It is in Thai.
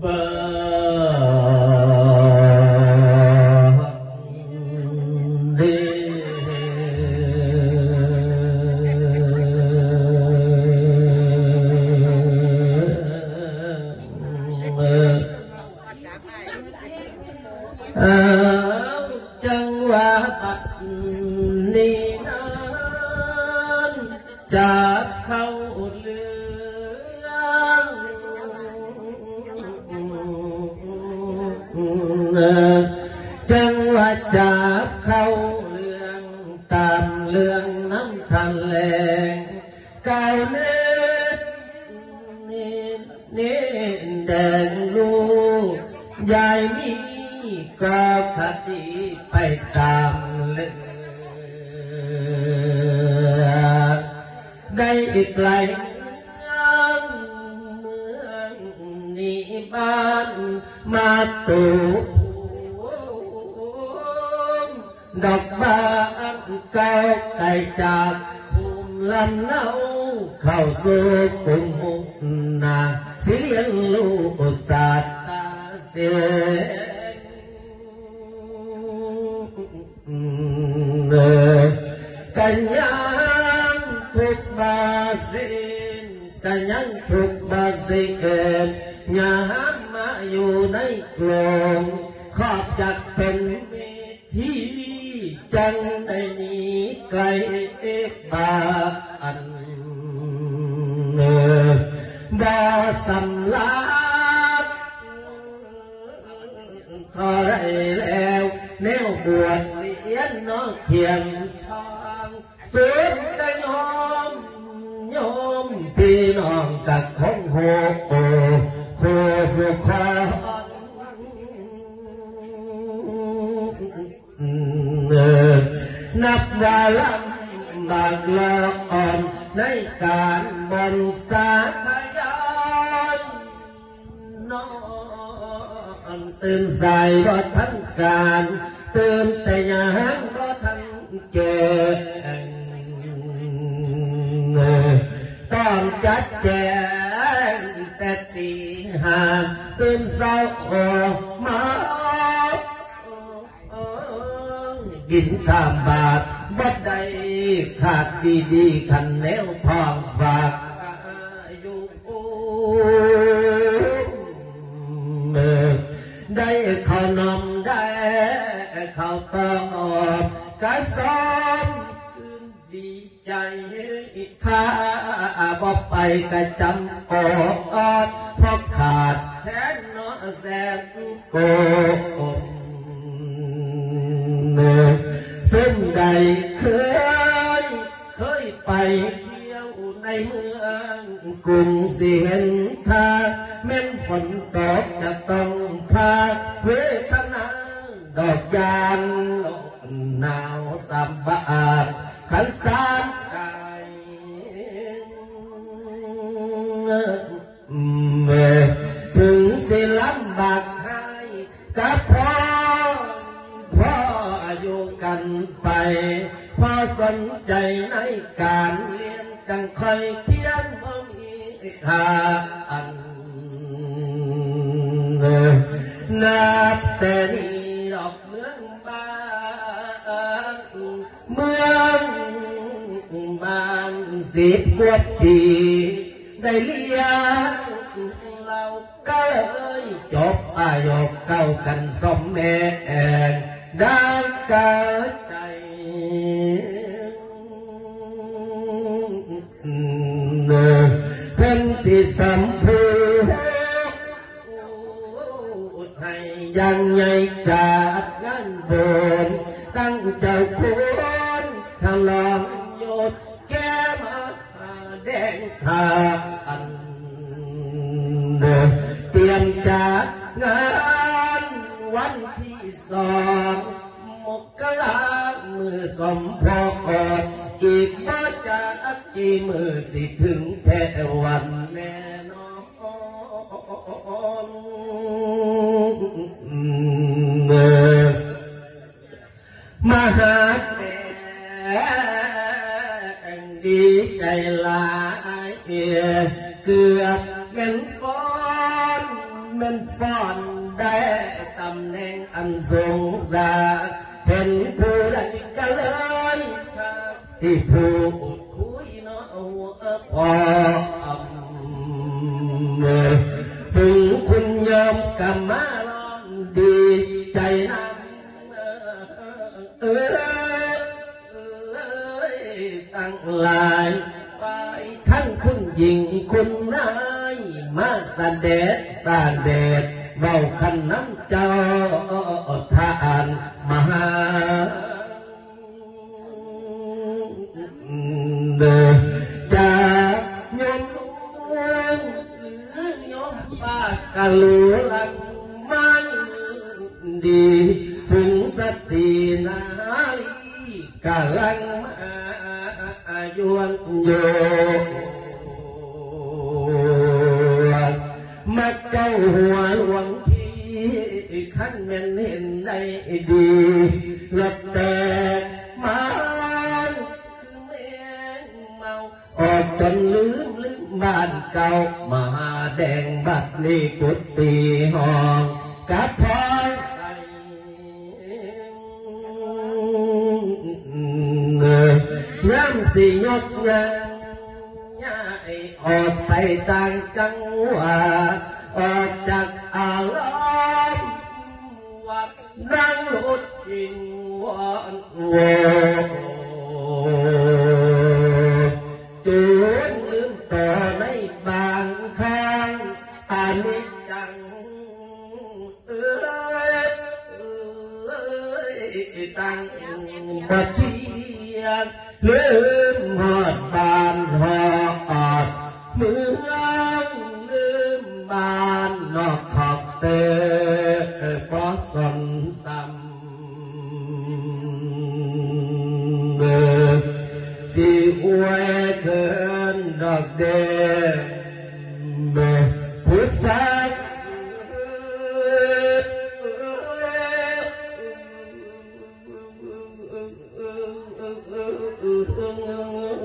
เจังหวะจะเข้าเรื่องตามเรื่องน้ำทันแรงกาเน็ตนี่นี่แดงลูกยายมีก็คติไปตามเลือกได้อีกไกลเมืองนี่บ้านมาตูานเก่าไกลจากภูมิลำเนาเข้าสู่กลุ่มมุกนาสิเรียนรู้ศาสตาเสียงกันยังทุกบาสินกันยังทุกบาสิเอ็นยามมาอยู่ในกลม บาอันดาสำลาดทอไรแล้วแนวบวชเรียน น้องเขียนทากับของโหโอโคสุขนับว่าลำบากอ่อนในการบนสาธยายนอนตื่นสายรอทันการตื่นแต่ยังรอทันเก่ต้องจัดแจงแต่ตีหาตื่นเศร้าออกมาบินตามบาท บัดใดขาดดีดีๆขันแนวทองฝากอายุได้ข้าวนมได้ข้าวตอบกระสอบซึ่งดีใจข้าบ่ไปกระจำออกอดเพราะขาดแชนเนาะแสนโกมซึ่ เมืองกรุงสิเห็นทาแม่นฝนตกจะต้องพาเวทนาดอกยางลมหนาวสัมบาทขันสานกายเมื่อถึงสิลำบากให้กับพ่อพ่ออายุกันไป พ่อสนใจในการเรีย จังคอยเพียนบ่มีค่าอันนับแต่นี้ดอกเมืองบ้านเมืองบ้านสิบกว่าปีได้เลี้ยงเราก็เลยจบอายุเก่ากันสมแม่ดังเกิดใจ เป็นสิสัมผูให้ยังไงจากงานบนตั้งเจ้าคุณฉลองยศแก้มาแดงทาอัน มือสิถึงแค่วันแน่นอนมหาแม่ดีใจลายเกือบเป็นฟอนแมันฟ้อนได้ตำแหน่งอันสูงสาเห็นผู้ใดก็เลยครับสิผู้ ทั้งคุณหญิงคุณนายมาสเด็จสเด็จเบาขันน้ำเจ้าทานมหาเด วนโยมาเจ้าหัวหลวงพี่ขั้นแม่นเห็นได้ดีและแต่มาแมงเมาออกจนลืมลืมบ้านเก่ามาแดงบัดนี้กุฏิห้องกับพร ใส่น้ำสิยกยางย้ายออกไปต่างจังหวัดออกจากอารมณ์วัดนั่งรถกินวันโว มหอดบานหอดเมืองลืมบ้านนอกขอบเตอปอสนซ้ำเออสิอวยเทินดอกเด เ